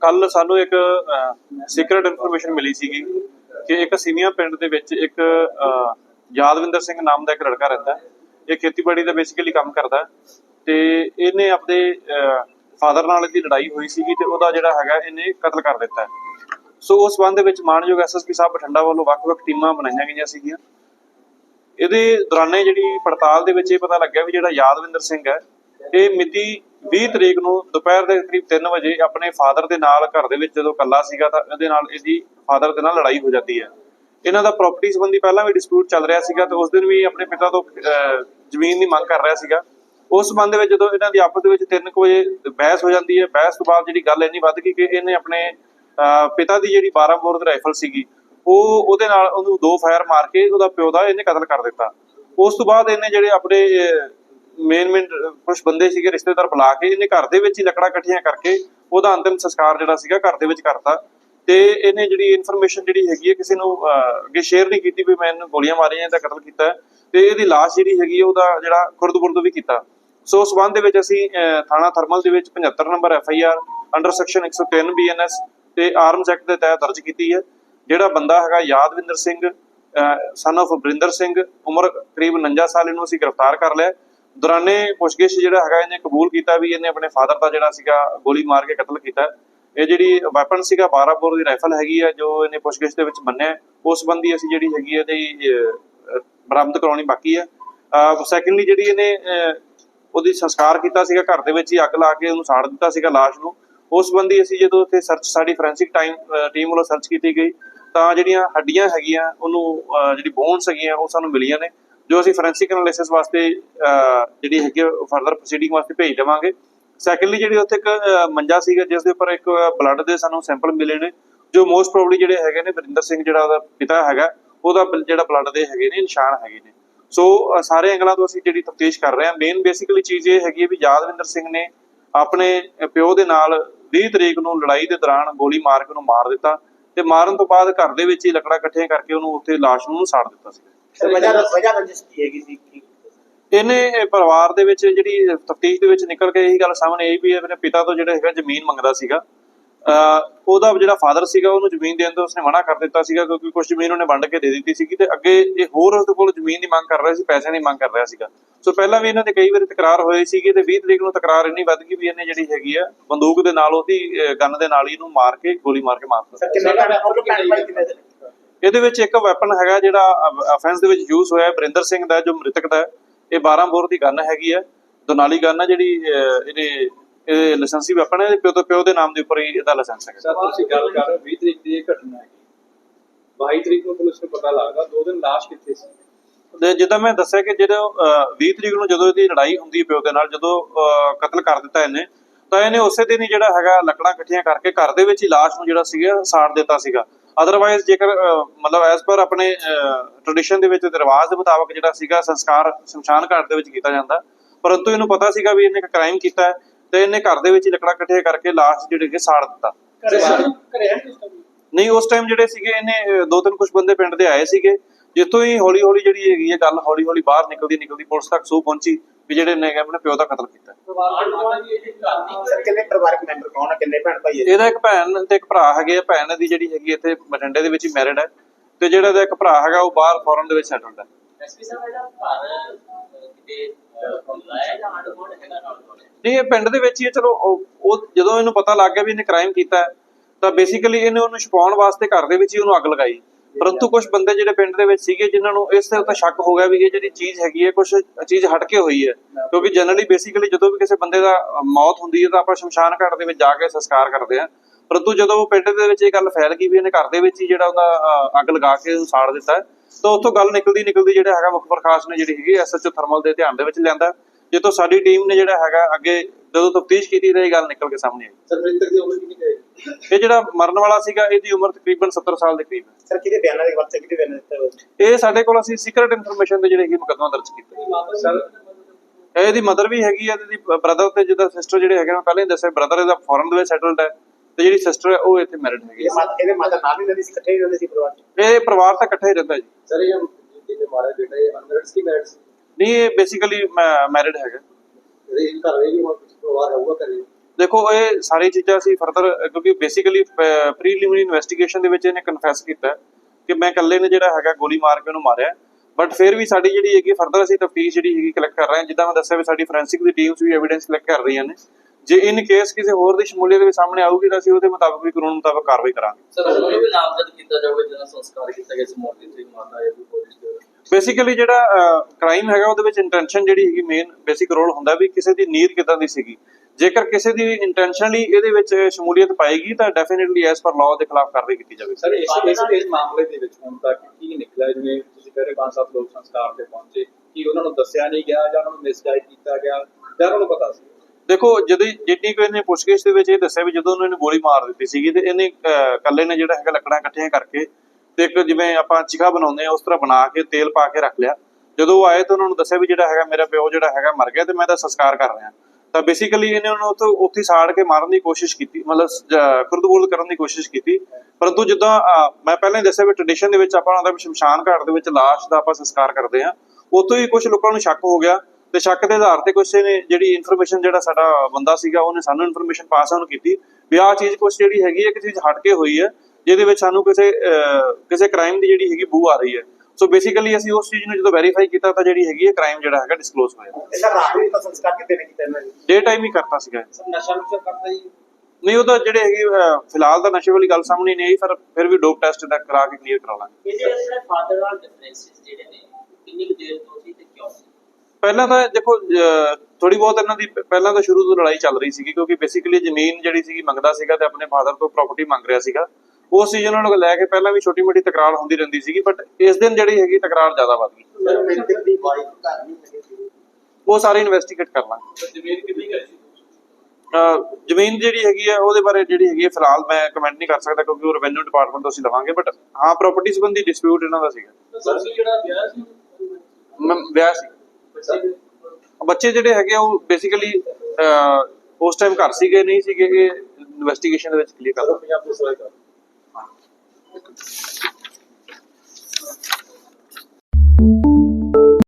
ਕੱਲ ਸਾਨੂੰ ਇੱਕ ਸੀਕ੍ਰੀਟ ਇਨਫੋਰਮੇਸ਼ਨ ਮਿਲੀ ਸੀਗੀ ਕਿ ਇੱਕ ਸੀਨੀਅਰ ਪਿੰਡ ਦੇ ਵਿੱਚ ਇੱਕ ਯਾਦਵਿੰਦਰ ਸਿੰਘ ਨਾਮ ਦਾ ਇੱਕ ਲੜਕਾ ਰਹਿੰਦਾ ਇਹ ਖੇਤੀਬਾੜੀ ਦਾ ਬੇਸਿਕਲੀ ਕੰਮ ਕਰਦਾ ਤੇ ਇਹਨੇ ਆਪਣੇ ਫਾਦਰ ਨਾਲ ਇਹਦੀ ਲੜਾਈ ਹੋਈ ਸੀਗੀ ਤੇ ਉਹਦਾ ਜਿਹੜਾ ਹੈਗਾ ਇਹਨੇ ਕਤਲ ਕਰ ਦਿੱਤਾ ਸੋ ਉਸ ਸੰਬੰਧ ਦੇ ਵਿੱਚ ਮਾਨਯੋਗ ਐਸਐਸਪੀ ਸਾਹਿਬ ਬਠਿੰਡਾ ਵੱਲੋਂ ਵੱਖ-ਵੱਖ ਟੀਮਾਂ ਬਣਾਈਆਂ ਗਈਆਂ ਸੀਗੀਆਂ। ਇਹਦੇ ਦੌਰਾਨੇ ਜਿਹੜੀ ਪੜਤਾਲ ਦੇ ਵਿੱਚ ਇਹ ਪਤਾ ਲੱਗਿਆ ਵੀ ਜਿਹੜਾ ਯਾਦਵਿੰਦਰ ਸਿੰਘ ਹੈ ਇਹ ਮਿਤੀ 20 ਤਰੀਕ ਨੂੰ ਦੁਪਹਿਰ ਦੇ ਕਰੀਬ 3 ਵਜੇ ਆਪਣੇ ਫਾਦਰ ਦੇ ਨਾਲ ਘਰ ਦੇ ਵਿੱਚ ਜਦੋਂ ਇਕੱਲਾ ਸੀਗਾ ਤਾਂ ਇਹਦੇ ਨਾਲ ਇਹਦੀ ਫਾਦਰ ਦੇ ਨਾਲ ਲੜਾਈ ਹੋ ਜਾਂਦੀ ਹੈ। ਇਹਨਾਂ ਦਾ ਪ੍ਰਾਪਰਟੀ ਸੰਬੰਧੀ ਪਹਿਲਾਂ ਵੀ ਡਿਸਪਿਊਟ ਚੱਲ ਰਿਹਾ ਸੀਗਾ ਤੇ ਉਸ ਦਿਨ ਵੀ ਆਪਣੇ ਪਿਤਾ ਤੋਂ ਜ਼ਮੀਨ ਦੀ ਮੰਗ ਕਰ ਰਿਹਾ ਸੀਗਾ। ਉਸ ਸੰਬੰਧ ਦੇ ਵਿੱਚ ਜਦੋਂ ਇਹਨਾਂ ਦੀ ਆਪਸ ਦੇ ਵਿੱਚ 3 ਵਜੇ ਬਹਿਸ ਹੋ ਜਾਂਦੀ ਹੈ ਬਹਿਸ ਤੋਂ ਬਾਅਦ ਜਿਹੜੀ ਗੱਲ ਇੰਨੀ ਵੱਧ ਗਈ ਕਿ ਇਹਨੇ ਆਪਣੇ ਅਹ, ਪਿਤਾ ਦੀ ਜਿਹੜੀ 12 ਬੋਰ ਦੀ ਰਾਈਫਲ ਸੀਗੀ ਉਹ ਉਹਦੇ ਨਾਲ ਉਹਨੂੰ ਦੋ ਫਾਇਰ ਮਾਰ ਕੇ ਉਹਦਾ ਪਿਓ ਦਾ ਇਹਨੇ ਕਤਲ ਕਰ ਦਿੱਤਾ। ਉਸ ਤੋਂ ਬਾਅਦ ਇਹਨੇ ਜਿਹੜੇ ਆਪਣੇ ਮੇਨ ਮੇਨ ਕੁਝ ਬੰਦੇ ਸੀਗੇ ਰਿਸ਼ਤੇਦਾਰ ਬੁਲਾ ਕੇ ਇਹਨੇ ਘਰ ਦੇ ਵਿੱਚ ਹੀ ਲੱਕੜਾਂ ਇਕੱਠੀਆਂ ਕਰਕੇ ਉਹਦਾ ਅੰਤਿਮ ਸੰਸਕਾਰ ਜਿਹੜਾ ਸੀਗਾ ਘਰ ਦੇ ਵਿੱਚ ਕਰਤਾ। ਤੇ ਇਹਨੇ ਜਿਹੜੀ ਇਨਫੋਰਮੇਸ਼ਨ ਜਿਹੜੀ ਹੈਗੀ ਹੈ ਕਿਸੇ ਨੂੰ ਅੱਗੇ ਸ਼ੇਅਰ ਨਹੀਂ ਕੀਤੀ ਵੀ ਮੈਂ ਇਹਨੂੰ ਗੋਲੀਆਂ ਮਾਰੀਆਂ, ਇਹਦਾ ਕਤਲ ਕੀਤਾ। ਤੇ ਇਹਦੀ ਲਾਸ਼ ਜਿਹੜੀ ਹੈਗੀ ਉਹਦਾ ਜਿਹੜਾ ਖੁਰਦ-ਬੁਰਦ ਵੀ ਕੀਤਾ। ਸੋ ਉਸ ਸੰਬੰਧ ਦੇ ਵਿੱਚ ਅਸੀਂ ਥਾਣਾ ਥਰਮਲ ਦੇ ਵਿੱਚ 75 number F I R under section 103 B N S ਤੇ ਆਰਮਸ ਐਕਟ ਦੇ ਤਹਿਤ ਦਰਜ ਕੀਤੀ ਹੈ। ਜਿਹੜਾ ਬੰਦਾ ਹੈਗਾ ਯਾਦਵਿੰਦਰ ਸਿੰਘ ਸਨ of ਬਰਿੰਦਰ ਸਿੰਘ, ਉਮਰ ਕਰੀਬ 49 ਸਾਲ, ਇਹਨੂੰ ਅਸੀਂ ਗ੍ਰਿਫਤਾਰ ਕਰ ਲਿਆ। ਦੌਰਾਨੇ ਪੁੱਛਗਿੱਛ ਜਿਹੜਾ ਹੈਗਾ, ਇਹਨੇ ਕਬੂਲ ਕੀਤਾ ਵੀ ਇਹਨੇ ਆਪਣੇ ਫਾਦਰ ਦਾ ਜਿਹੜਾ ਸੀਗਾ, ਗੋਲੀ ਮਾਰ ਕੇ ਕਤਲ ਕੀਤਾ। ਇਹ ਜਿਹੜੀ ਵੈਪਨ ਸੀਗਾ 12 ਬੋਰ ਦੀ ਰਾਈਫਲ ਹੈਗੀ ਆ, ਜੋ ਇਹਨੇ ਪੁੱਛਗਿੱਛ ਦੇ ਵਿੱਚ ਮੰਨਿਆ ਉਸ ਸੰਬੰਧੀ ਅਸੀਂ ਜਿਹੜੀ ਹੈਗੀ ਇਹਦੀ ਬਰਾਮਦ ਕਰਾਉਣੀ ਬਾਕੀ ਹੈ ਸੈਕੰਡਲੀ ਜਿਹੜੀ ਇਹਨੇ ਉਹਦੀ ਸੰਸਕਾਰ ਕੀਤਾ ਸੀਗਾ, ਘਰ ਦੇ ਵਿੱਚ ਹੀ ਅੱਗ ਲਾ ਕੇ ਉਹਨੂੰ ਸਾੜ ਦਿੱਤਾ ਸੀਗਾ ਲਾਸ਼ ਨੂੰ। ਉਸ ਸੰਬੰਧੀ ਅਸੀਂ ਜਦੋਂ ਉੱਥੇ ਸਰਚ ਸਾਡੀ ਫੋਰੈਂਸਿਕ ਟਾਈਮ ਟੀਮ ਵੱਲੋਂ ਸਰਚ ਕੀਤੀ ਗਈ, ਤਾਂ ਜਿਹੜੀਆਂ ਹੱਡੀਆਂ ਹੈਗੀਆਂ, ਉਹਨੂੰ ਜਿਹੜੀ ਬੋਨਸ ਹੈਗੀਆਂ, ਉਹ ਸਾਨੂੰ ਮਿਲੀਆਂ ਨੇ। ਜੋ ਅਸੀਂ ਫੋਰੈਂਸਿਕ ਐਨਾਲਿਸਿਸ ਵਾਸਤੇ ਜਿਹੜੀ ਹੈਗੀ ਫਰਦਰ ਪ੍ਰੋਸੀਡਿੰਗ ਵਾਸਤੇ ਭੇਜ ਦੇਵਾਂਗੇ। ਸੈਕੰਡਲੀ ਜਿਹੜੀ ਉੱਥੇ ਇੱਕ ਮੰਜਾ ਸੀਗਾ, ਜਿਸ ਦੇ ਉੱਪਰ ਇੱਕ ਬਲੱਡ ਦੇ ਸਾਨੂੰ ਸੈਂਪਲ ਮਿਲੇ ਨੇ, ਜੋ ਮੋਸਟ ਪ੍ਰੋਬਬਲੀ ਜਿਹੜੇ ਹੈਗੇ ਨੇ, ਵਰਿੰਦਰ ਸਿੰਘ ਜਿਹੜਾ ਉਹਦਾ ਪਿਤਾ ਹੈਗਾ, ਉਹਦਾ ਜਿਹੜਾ ਬਲੱਡ ਦੇ ਹੈਗੇ ਨੇ, ਨਿਸ਼ਾਨ ਹੈਗੇ ਨੇ। ਸੋ ਸਾਰੇ ਐਂਗਲਾਂ ਤੋਂ ਅਸੀਂ ਜਿਹੜੀ ਤਫਤੀਸ਼ ਕਰ ਰਹੇ ਹਾਂ। ਮੇਨ ਬੇਸਿਕਲੀ ਚੀਜ਼ ਇਹ ਹੈਗੀ ਹੈ ਵੀ ਯਾਦਵਿੰਦਰ ਸਿੰਘ ਨੇ ਆਪਣੇ ਪਿਓ ਦੇ ਨਾਲ 20 ਤਰੀਕ ਨੂੰ ਲੜਾਈ ਦੇ ਦੌਰਾਨ ਗੋਲੀ ਮਾਰ ਕੇ ਉਹਨੂੰ ਮਾਰ ਦਿੱਤਾ ਤੇ ਮਾਰਨ ਤੋਂ ਬਾਅਦ ਘਰ ਦੇ ਵਿੱਚ ਹੀ ਲੱਕੜਾਂ ਇਕੱਠੀਆਂ ਕਰਕੇ ਉਹਨੂੰ ਉੱਥੇ ਲਾਸ਼ ਨੂੰ ਸਾੜ ਦਿੱਤਾ ਸੀ। ਵਜ੍ਹਾ ਵਜ੍ਹਾ ਰੰਜਿਸ਼ ਕੀ ਹੈਗੀ ਸੀ? ਕੀ ਇਹਨੇ ਇਹ ਪਰਿਵਾਰ ਦੇ ਵਿੱਚ ਜਿਹੜੀ ਤਫਤੀਸ਼ ਦੇ ਵਿੱਚ ਨਿਕਲ ਕੇ ਇਹੀ ਗੱਲ ਸਾਹਮਣੇ ਆਈ ਵੀ ਆਪਣੇ ਪਿਤਾ ਤੋਂ ਜਿਹੜਾ ਹੈਗਾ ਜ਼ਮੀਨ ਮੰਗਦਾ ਸੀਗਾ। ਉਹਦਾ ਜਿਹੜਾ ਫਾਦਰ ਸੀਗਾ ਉਹਨੂੰ ਜ਼ਮੀਨ ਦੇਣ ਤੋਂ ਉਸਨੇ ਮਨਾ ਕਰ ਦਿੱਤਾ ਸੀਗਾ ਕਿਉਂਕਿ ਕੁਝ ਜ਼ਮੀਨ ਉਹਨੇ ਵੰਡ ਕੇ ਦੇ ਦਿੱਤੀ ਸੀਗੀ ਤੇ ਅੱਗੇ ਇਹ ਹੋਰ ਉਹਦੇ ਕੋਲ ਜ਼ਮੀਨ ਦੀ ਮੰਗ ਕਰ ਰਿਹਾ ਸੀ ਪੈਸੇ ਦੀ ਮੰਗ ਕਰ ਰਿਹਾ ਸੀਗਾ। ਸੋ ਪਹਿਲਾਂ ਵੀ ਇਹਨਾਂ ਦੇ ਕਈ ਵਾਰੀ ਤਕਰਾਰ ਹੋਏ ਸੀਗੇ ਤੇ 20 ਤਰੀਕ ਨੂੰ ਤਕਰਾਰ ਇੰਨੀ ਵੱਧ ਗਈ ਵੀ ਇਹਨੇ ਜਿਹੜੀ ਹੈਗੀ ਆ ਬੰਦੂਕ ਦੇ ਨਾਲ ਉਹਦੀ ਗਨ ਦੇ ਨਾਲ ਹੀ ਇਹਨੂੰ ਮਾਰ ਕੇ ਗੋਲੀ ਮਾਰ ਕੇ ਮਾਰ ਦਿੱਤਾ। ਇਹਦੇ ਵਿੱਚ ਇੱਕ ਵੈਪਨ ਹੈਗਾ ਜਿਹੜਾ ਅਫੈਂਸ ਦੇ ਵਿੱਚ ਯੂਜ਼ ਹੋਇਆ ਹੈ, ਬਰਿੰਦਰ ਸਿੰਘ ਦਾ ਜੋ ਮ੍ਰਿਤਕ ਦਾ ਹੈ। ਇਹ 12 ਬੋਰ ਦੀ ਗਨ ਹੈਗੀ ਹੈ। ਦੋਨਾਲੀ ਗਨ ਹੈ ਜਿਹੜੀ ਇਹਦੇ ਇਹ ਲਾਇਸੈਂਸੀ ਵੈਪਨ ਹੈ। ਪਿਓ ਤੋਂ ਪਿਓ ਦੇ ਨਾਮ ਦੇ ਉੱਪਰ ਹੀ ਇਹਦਾ ਲਾਇਸੈਂਸ ਹੈਗਾ। ਸਰ ਤੁਸੀਂ ਗੱਲ ਕਰ ਰਹੇ ਹੋ 20 ਤਰੀਕ ਦੀ ਇਹ ਘਟਨਾ ਹੈਗੀ। 22 ਤਰੀਕ ਨੂੰ ਪੁਲਿਸ ਨੂੰ ਪਤਾ ਲੱਗਦਾ ਦੋ ਦਿਨ ਲਾਸ਼ ਕਿੱਥੇ ਸੀ? ਤੇ ਜਿੱਦਾਂ ਮੈਂ ਦੱਸਿਆ ਕਿ ਜਦੋਂ ਅਹ, 20 ਤਰੀਕ ਨੂੰ ਜਦੋਂ ਇਹਦੀ ਲੜਾਈ ਹੁੰਦੀ ਹੈ ਪਿਓ ਦੇ ਨਾਲ ਜਦੋਂ ਕਤਲ ਕਰ ਦਿੱਤਾ ਇਹਨੇ ਤਾਂ ਇਹਨੇ ਉਸੇ ਦਿਨ ਹੀ ਜਿਹੜਾ ਹੈਗਾ ਲੱਕੜਾਂ ਇਕੱਠੀਆਂ ਕਰਕੇ ਘਰ ਦੇ ਵਿੱਚ ਹੀ ਲਾਸ਼ ਨੂੰ ਜਿਹੜਾ ਸੀਗਾ ਸਾੜ ਦਿੱਤਾ ਸੀਗਾ। ਅਦਰਵਾਈਜ਼ ਜੇਕਰ ਮਤਲਬ ਐਸ ਪਰ ਆਪਣੇ ਟ੍ਰੈਡੀਸ਼ਨ ਦੇ ਵਿੱਚ ਤੇ ਰਿਵਾਜ ਦੇ ਮੁਤਾਬਕ ਜਿਹੜਾ ਸੀਗਾ ਸੰਸਕਾਰ ਸ਼ਮਸ਼ਾਨ ਘਾਟ ਦੇ ਵਿੱਚ ਕੀਤਾ ਜਾਂਦਾ। ਪਰੰਤੂ ਇਹਨੂੰ ਪਤਾ ਸੀਗਾ ਵੀ ਇਹਨੇ ਇੱਕ ਕ੍ਰਾਈਮ ਕੀਤਾ ਤੇ ਇਹਨੇ ਘਰ ਦੇ ਵਿੱਚ ਲੱਕੜਾਂ ਇਕੱਠੀਆਂ ਕਰਕੇ ਲਾਸ਼ ਜਿਹੜੇ ਕਿ ਸਾੜ ਦਿੱਤਾ। ਨਹੀਂ ਉਸ ਟਾਈਮ ਜਿਹੜੇ ਸੀਗੇ ਇਹਨੇ ਦੋ ਤਿੰਨ ਕੁਝ ਬੰਦੇ ਪਿੰਡ ਦੇ ਆਏ ਸੀਗੇ। ਜਿੱਥੋਂ ਹੀ ਹੌਲੀ ਹੌਲੀ ਜਿਹੜੀ ਹੈਗੀ ਹੈ ਗੱਲ ਹੌਲੀ ਹੌਲੀ ਬਾਹਰ ਨਿਕਲਦੀ ਨਿਕਲਦੀ ਪੁਲਿਸ ਤੱਕ ਸੂ ਪਹੁੰਚੀ ਵੀ ਜਿਹੜੇ ਨੇ ਆਪਣੇ ਪਿਓ ਦਾ ਕਤਲ ਕੀਤਾ। ਸਰ ਕਿੰਨੇ ਪਰਿਵਾਰਕ ਮੈਂਬਰ ਕੌਣ ਹੈ ਕਿੰਨੇ ਭੈਣ ਭਾਈ ਹੈ ਇਹਦਾ ਇੱਕ ਭੈਣ ਤੇ ਇੱਕ ਭਰਾ ਹੈਗੇ ਆ। ਭੈਣ ਦੀ ਜਿਹੜੀ ਹੈਗੀ ਇੱਥੇ ਬਠਿੰਡੇ ਦੇ ਵਿੱਚ ਹੀ ਮੈਰਿਡ ਹੈ ਤੇ ਜਿਹੜਾ ਇਹਦਾ ਇੱਕ ਭਰਾ ਹੈਗਾ ਉਹ ਬਾਹਰ ਫੋਰਨ ਦੇ ਵਿੱਚ ਸੈਟਲਡ ਹੈ ਐਸਪੀ ਸਾਹਿਬ ਇਹਦਾ ਘਰ ਕਿਤੇ ਲਾਇਆ ਜਾਂ ਅਡਮੋਡ ਹੈਗਾ ਨਾਲ ਤੁਹਾਡੇ ਨਹੀਂ ਇਹ ਪਿੰਡ ਦੇ ਵਿੱਚ ਹੀ ਚਲੋ ਉਹ ਜਦੋਂ ਇਹਨੂੰ ਪਤਾ ਲੱਗ ਗਿਆ ਵੀ ਇਹਨੇ ਕ੍ਰਾਈਮ ਕੀਤਾ ਤਾਂ ਬੇਸਿਕਲੀ ਇਹਨੇ ਉਹਨੂੰ ਛੁਪਾਉਣ ਵਾਸਤੇ ਘਰ ਦੇ ਵਿੱਚ ਹੀ ਉਹਨੂੰ ਅੱਗ ਲਗਾਈ। ਪਰੰਤੂ ਕੁਝ ਬੰਦੇ ਜਿਹੜੇ ਪਿੰਡ ਦੇ ਵਿੱਚ ਸੀਗੇ ਜਿਨ੍ਹਾਂ ਨੂੰ ਇਸ ਦੇ ਉੱਤੇ ਸ਼ੱਕ ਹੋ ਗਿਆ ਵੀ ਇਹ ਜਿਹੜੀ ਚੀਜ਼ ਹੈਗੀ ਹੈ ਕੁਝ ਚੀਜ਼ ਹਟ ਕੇ ਹੋਈ ਹੈ। ਕਿਉਂਕਿ ਜਨਰਲੀ ਬੇਸਿਕਲੀ ਜਦੋਂ ਵੀ ਕਿਸੇ ਬੰਦੇ ਦਾ ਮੌਤ ਹੁੰਦੀ ਹੈ ਤਾਂ ਆਪਾਂ ਸ਼ਮਸ਼ਾਨ ਘਾਟ ਦੇ ਵਿੱਚ ਜਾ ਕੇ ਸੰਸਕਾਰ ਕਰਦੇ ਹਾਂ। ਪਰੰਤੂ ਜਦੋਂ ਉਹ ਪਿੰਡ ਦੇ ਵਿੱਚ ਇਹ ਗੱਲ ਫੈਲ ਗਈ ਵੀ ਇਹਨੇ ਘਰ ਦੇ ਵਿੱਚ ਹੀ ਜਿਹੜਾ ਉਹਦਾ ਅੱਗ ਲਗਾ ਕੇ ਸਾੜ ਦਿੱਤਾ ਹੈ, ਤਾਂ ਉੱਥੋਂ ਗੱਲ ਨਿਕਲਦੀ ਨਿਕਲਦੀ ਜਿਹੜਾ ਹੈਗਾ ਮੁਖਬਰ ਖਾਸ ਨੇ ਜਿਹੜੀ ਹੈਗੀ ਐਸਐਚਓ ਥਰਮਲ ਦੇ ਧਿਆਨ ਦੇ ਵਿੱਚ ਲਿਆਂਦਾ। ਜਿੱਤੋਂ ਸਾਡੀ ਟੀਮ ਨੇ ਜਿਹੜਾ ਹੈਗਾ ਅੱਗੇ ਜਦੋਂ ਤਫਤੀਸ਼ ਕੀਤੀ ਤਾਂ ਇਹ ਗੱਲ ਨਿਕਲ ਕੇ ਸਾਹਮਣੇ ਆਈ। ਸਰ ਮ੍ਰਿਤਕ ਦੀ ਉਮਰ ਕਿੰਨੀ ਹੈ? ਇਹ ਜਿਹੜਾ ਮਰਨ ਵਾਲਾ ਸੀਗਾ ਇਹਦੀ ਉਮਰ ਤਕਰੀਬਨ 70 ਸਾਲ ਦੇ ਕਰੀਬ ਹੈ। ਸਰ ਕਿਹਦੇ ਬਿਆਨਾਂ ਦੇ ਵਾਸਤੇ ਕਿਹਦੇ ਬਿਆਨਾਂ ਦਿੱਤੇ ਹੋਏ ਇਹ ਸਾਡੇ ਕੋਲ ਅਸੀਂ ਸੀਕ੍ਰੀਟ ਇਨਫੋਰਮੇਸ਼ਨ ਦੇ ਜਿਹੜੇ ਹੈਗੇ ਮੁਕੱਦਮਾ ਦਰਜ ਕੀਤਾ। ਸਰ ਇਹਦੀ ਮਦਰ ਵੀ ਹੈਗੀ ਹੈ ਤੇ ਇਹਦੀ ਬ੍ਰਦਰ ਤੇ ਜਿਹਦਾ ਸਿਸਟਰ ਜਿਹੜੇ ਹੈਗੇ ਮੈਂ ਪਹਿਲਾਂ ਹੀ ਦੱਸਿਆ ਬ੍ਰਦਰ ਇਹਦਾ ਫੋਰਨ ਦੇ ਵਿੱਚ ਸੈਟਲਡ ਹੈ ਤੇ ਜਿਹੜੀ ਸਿਸਟਰ ਹੈ ਉਹ ਇੱਥੇ ਮੈਰਿਡ ਹੈਗੀ। ਹੈ ਇਹਦੇ ਮਾਤਾ ਨਾਲ ਹੀ ਰਹਿੰਦੀ ਸੀ ਇਕੱਠੇ ਹੀ ਰਹਿੰਦੇ ਸੀ ਪਰਿਵਾਰ ਇਹ ਪਰਿਵਾਰ ਤਾਂ ਇਕੱਠਾ ਹੀ ਰਹਿੰਦਾ ਜੀ। ਸਰ ਇਹ ਜਿਹਦੇ ਮਾਰਾ ਬੇਟਾ ਇਹ ਅਨਮੈਰਿਡ ਸੀ ਮੈਰਿਡ ਸੀ? ਨਹੀਂ ਇਹ ਬੇਸਿਕਲੀ ਮੈਰਿਡ ਹੈਗਾ। ਇਹ ਘਰ ਰਹੇਗੀ ਹੁਣ ਕੁਝ ਪਰਿਵਾਰ ਹੋਊਗਾ ਘਰੇ ਦੇਖੋ ਇਹ ਸਾਰੀ ਚੀਜ਼ਾਂ ਅਸੀਂ ਫਰਦਰ ਕਿਉਂਕਿ ਬੇਸਿਕਲੀ ਪ੍ਰੀਲਿਮਿਨਰੀ ਇਨਵੈਸਟੀਗੇਸ਼ਨ ਦੇ ਵਿੱਚ ਇਹਨੇ ਕਨਫੈਸ ਕੀਤਾ ਹੈ ਕਿ ਮੈਂ ਇਕੱਲੇ ਨੇ ਜਿਹੜਾ ਹੈਗਾ ਗੋਲੀ ਮਾਰ ਕੇ ਉਹਨੂੰ ਮਾਰਿਆ। ਬਟ ਫਿਰ ਵੀ ਸਾਡੀ ਜਿਹੜੀ ਹੈਗੀ ਫਰਦਰ ਅਸੀਂ ਤਫਤੀਸ਼ ਜਿਹੜੀ ਹੈਗੀ ਕਲੈਕਟ ਕਰ ਰਹੇ ਹਾਂ। ਜਿੱਦਾਂ ਮੈਂ ਦੱਸਿਆ ਵੀ ਸਾਡੀ ਫੋਰੈਂਸਿਕ ਦੀ ਟੀਮਸ ਵੀ ਐਵੀਡੈਂਸ ਕਲੈਕਟ ਕਰ ਰਹੀਆਂ ਨੇ। ਜੇ ਇਨ ਕੇਸ ਕਿਸੇ ਹੋਰ ਦੀ ਸ਼ਮੂਲੀਅਤ ਵੀ ਸਾਹਮਣੇ ਆਊਗੀ ਤਾਂ ਅਸੀਂ ਉਹਦੇ ਮੁਤਾਬਕ ਵੀ ਕਾਨੂੰਨ ਮੁਤਾਬਕ ਕਾਰਵਾਈ ਕਰਾਂਗੇ। ਸਰ ਉਹਨਾਂ ਨੂੰ ਵੀ ਨਾਮਜ਼ਦ ਕੀਤਾ ਜਾਊਗਾ ਜਿਹਨਾਂ ਸੰਸਕਾਰ ਕੀਤਾ ਗਿਆ ਸੀ ਮੋਰਤੀ ਸਿੰਘ ਮਾਤਾ ਜਾਂ ਕੋਈ ਪੁਲਿਸ ਦੇ ਬੇਸਿਕਲੀ ਜਿਹੜਾ ਕ੍ਰਾਈਮ ਹੈਗਾ ਉਹਦੇ ਵਿੱਚ ਇੰਟੈਂਸ਼ਨ ਜਿਹੜੀ ਹੈਗੀ ਮੇਨ ਬੇਸਿਕ ਰੋਲ ਹੁੰਦਾ ਵੀ ਕਿਸੇ ਦੀ ਨੀਅਤ ਕਿਦਾਂ ਦੀ ਸੀਗੀ। ਜੇਕਰ ਕਿਸੇ ਦੀ ਇੰਟੈਂਸ਼ਨਲੀ ਇਹਦੇ ਵਿੱਚ ਸ਼ਮੂਲੀਅਤ ਪਾਏਗੀ ਤਾਂ ਡੈਫੀਨਿਟਲੀ ਐਸ ਪਰ ਲਾਅ ਦੇ ਖਿਲਾਫ ਕਾਰਵਾਈ ਕੀਤੀ ਜਾਵੇਗੀ। ਸਰ ਇਸ ਇਸ ਮਾਮਲੇ ਦੇ ਵਿੱਚ ਹੁਣ ਤੱਕ ਕੀ ਨਿਕਲਿਆ? ਜਿਵੇਂ ਤੁਸੀਂ ਕਹਿ ਰਹੇ ਪੰਜ ਸੱਤ ਲੋਕ ਸੰਸਕਾਰ ਤੇ ਪਹੁੰਚੇ। ਕੀ ਉਹਨਾਂ ਨੂੰ ਦੱਸਿਆ ਨਹੀਂ ਗਿਆ ਜਾਂ ਉਹਨਾਂ ਨੂੰ ਮਿਸਗਾਈਡ ਕੀਤਾ ਗਿਆ? ਜਾਂ ਉਹਨਾਂ ਨੂੰ ਪਤਾ ਸੀ? ਦੇਖੋ ਜਦੋਂ ਜਿੰਨੀ ਕੋਈ ਇਹਨੇ ਪੁੱਛਗਿੱਛ ਦੇ ਵਿੱਚ ਇਹ ਦੱਸਿਆ ਵੀ ਜਦੋਂ ਉਹਨੂੰ ਗੋਲੀ ਮਾਰ ਦਿੱਤੀ ਸੀਗੀ ਤੇ ਇਹਨੇ ਇਕੱਲੇ ਨੇ ਜਿਹੜਾ ਹੈਗਾ ਲੱਕੜਾਂ ਇਕੱਠੀਆਂ ਕਰਕੇ ਤੇ ਇੱਕ ਜਿਵੇਂ ਆਪਾਂ ਚਿਖਾ ਬਣਾਉਂਦੇ ਆ ਉਸ ਤਰ੍ਹਾਂ ਬਣਾ ਕੇ ਤੇਲ ਪਾ ਕੇ ਰੱਖ ਲਿਆ। ਜਦੋਂ ਆਏ ਤਾਂ ਉਹਨਾਂ ਨੂੰ ਦੱਸਿਆ ਵੀ ਜਿਹੜਾ ਹੈਗਾ, ਮੇਰਾ ਪਿਓ ਜਿਹੜਾ ਹੈਗਾ ਮਰ ਗਿਆ ਤੇ ਮੈਂ ਤਾਂ ਸੰਸਕਾਰ ਕਰ ਰਿਹਾ। ਤਾਂ ਬੇਸਿਕਲੀ ਇਹਨੇ ਉਹਨੂੰ ਉੱਥੇ ਉੱਥੇ ਸਾੜ ਕੇ ਮਾਰਨ ਦੀ ਕੋਸ਼ਿਸ਼ ਕੀਤੀ, ਮਤਲਬ ਖੁਰਦਬੁਰਦ ਕਰਨ ਦੀ ਕੋਸ਼ਿਸ਼ ਕੀਤੀ। ਪਰੰਤੂ ਜਿੱਦਾਂ ਮੈਂ ਪਹਿਲਾਂ ਹੀ ਦੱਸਿਆ ਵੀ ਟ੍ਰੈਡੀਸ਼ਨ ਦੇ ਵਿੱਚ ਆਪਾਂ ਉਹਨਾਂ ਦਾ ਸ਼ਮਸ਼ਾਨ ਘਾਟ ਦੇ ਵਿੱਚ ਲਾਸ਼ ਦਾ ਆਪਾਂ ਸੰਸਕਾਰ ਕਰਦੇ ਆ ਉਤੋਂ ਹੀ ਕੁਝ ਲੋਕਾਂ ਨੂੰ ਸ਼ੱਕ ਹੋ ਗਿਆ ਤੇ ਸ਼ੱਕ ਦੇ ਆਧਾਰ ਤੇ ਕਿਸੇ ਨੇ ਜਿਹੜੀ ਇਨਫੋਰਮੇਸ਼ਨ ਜਿਹੜਾ ਸਾਡਾ ਬੰਦਾ ਸੀਗਾ, ਉਹਨੇ ਸਾਨੂੰ ਇਨਫੋਰਮੇਸ਼ਨ ਪਾਸ ਆਨ ਕੀਤੀ ਵੀ ਆਹ ਚੀਜ਼ ਕੁਝ ਜਿਹੜੀ ਹੈਗੀ ਹੈ ਕਿ ਚੀਜ਼ ਹਟ ਕੇ ਹੋਈ ਹੈ। ਜਿਹਦੇ ਵਿੱਚ ਸਾਨੂੰ ਕਿਸੇ ਕਿਸੇ ਕ੍ਰਾਈਮ ਦੀ ਜਿਹੜੀ ਹੈਗੀ ਬੂ ਆ ਰਹੀ ਹੈ। ਸੋ ਬੇਸਿਕਲੀ ਅਸੀਂ ਉਸ ਚੀਜ਼ ਨੂੰ ਜਦੋਂ ਵੈਰੀਫਾਈ ਕੀਤਾ ਤਾਂ ਜਿਹੜੀ ਹੈਗੀ ਹੈ ਕ੍ਰਾਈਮ ਜਿਹੜਾ ਹੈਗਾ ਡਿਸਕਲੋਜ਼ ਹੋਇਆ। ਇਹ ਸਰ ਰਾਤ ਨੂੰ ਤਾਂ ਸੰਸਕਾਰ ਕਿਤੇ ਨੇ ਕੀਤਾ ਇਹਨਾਂ ਨੇ ਡੇ ਟਾਈਮ ਹੀ ਕਰਤਾ ਸੀਗਾ ਨਸ਼ਾ ਨੁਸ਼ਾ ਕਰਦਾ ਜੀ। ਨਹੀਂ ਉਹ ਤਾਂ ਜਿਹੜੇ ਹੈਗੇ ਫਿਲਹਾਲ ਤਾਂ ਨਸ਼ੇ ਵਾਲੀ ਗੱਲ ਸਾਹਮਣੇ ਨਹੀਂ ਆਈ ਪਰ ਫਿਰ ਵੀ ਡੋਪ ਟੈਸਟ ਦਾ ਕਰਾ ਕੇ ਕਲੀਅਰ ਕਰਾ ਲਾਂਗੇ। ਇਹਦੇ ਆਪਣੇ ਫਾਦਰ ਨਾਲ ਡਿਫਰੈਂਸਿਸ ਜਿਹੜੇ ਨੇ ਕਿੰਨੀ ਕੁ ਦੇਰ ਤੋਂ ਸੀ ਤੇ ਕਿਉਂ ਸੀ? ਪਹਿਲਾਂ ਤਾਂ ਦੇਖੋ ਥੋੜੀ ਬਹੁਤ ਇਹਨਾਂ ਦੀ ਪਹਿਲਾਂ ਤਾਂ ਸ਼ੁਰੂ ਤੋਂ ਲੜਾਈ ਚੱਲ ਰਹੀ ਸੀਗੀ ਕਿਉਂਕਿ ਬੇਸਿਕਲੀ ਜ਼ਮੀਨ ਜਿਹੜੀ ਸੀਗੀ ਮੰਗਦਾ ਸੀਗਾ ਤੇ ਆਪਣੇ ਫਾਦਰ ਤੋਂ ਪ੍ਰਾਪਰਟੀ ਮੰਗ ਰਿਹਾ ਸੀਗਾ। ਉਸ ਚੀਜ਼ ਨੂੰ ਲੈ ਕੇ ਪਹਿਲਾਂ ਵੀ ਛੋਟੀ ਮੋਟੀ ਤਕਰਾਰ ਹੁੰਦੀ ਰਹਿੰਦੀ ਸੀਗੀ ਬਟ ਇਸ ਦਿਨ ਜਿਹੜੀ ਹੈਗੀ ਤਕਰਾਰ ਜ਼ਿਆਦਾ ਵੱਧ ਗਈ। ਸਰ ਮਿੰਟਰ ਦੀ ਵਾਈਫ ਘਰ ਨਹੀਂ ਹੈਗੀ? ਸੀ ਉਹ ਸਾਰੇ ਇਨਵੈਸਟੀਗੇਟ ਕਰ ਲਾਂਗੇ। ਜ਼ਮੀਨ ਕਿੰਨੀ ਜਿਹੜੀ ਹੈਗੀ ਹੈ ਉਹਦੇ ਬਾਰੇ ਜਿਹੜੀ ਹੈਗੀ ਫਿਲਹਾਲ ਮੈਂ ਕਮੈਂਟ ਨਹੀਂ ਕਰ ਸਕਦਾ ਕਿਉਂਕਿ ਉਹ ਰੈਵਨਿਊ ਡਿਪਾਰਟਮੈਂਟ ਤੋਂ ਅਸੀਂ ਲਵਾਂਗੇ ਬਟ ਹਾਂ ਪ੍ਰਾਪਰਟੀ ਸੰਬੰਧੀ ਡਿਸਪਿਊਟ ਇਹਨਾਂ ਦਾ ਸੀਗਾ। ਸਰ ਜਿਹੜਾ ਵਿਆਹ ਸੀ? ਮ- ਵਿਆਹ ਸੀ। ਬੱਚੇ ਬੱਚੇ ਜਿਹੜੇ ਹੈਗੇ ਆ ਉਹ ਬੇਸਿਕਲੀ ਉਸ ਟਾਈਮ ਘਰ ਸੀਗੇ ਨਹੀਂ ਸੀਗੇ ਇਹ ਇਨਵੈਸਟੀਗੇਸ਼ਨ ਦੇ ਵਿੱਚ ਕਲੀਅਰ ਕਰ ਪੰਜਾਬ ਪੁਲਿਸ ਵਾਲੇ ਕਰ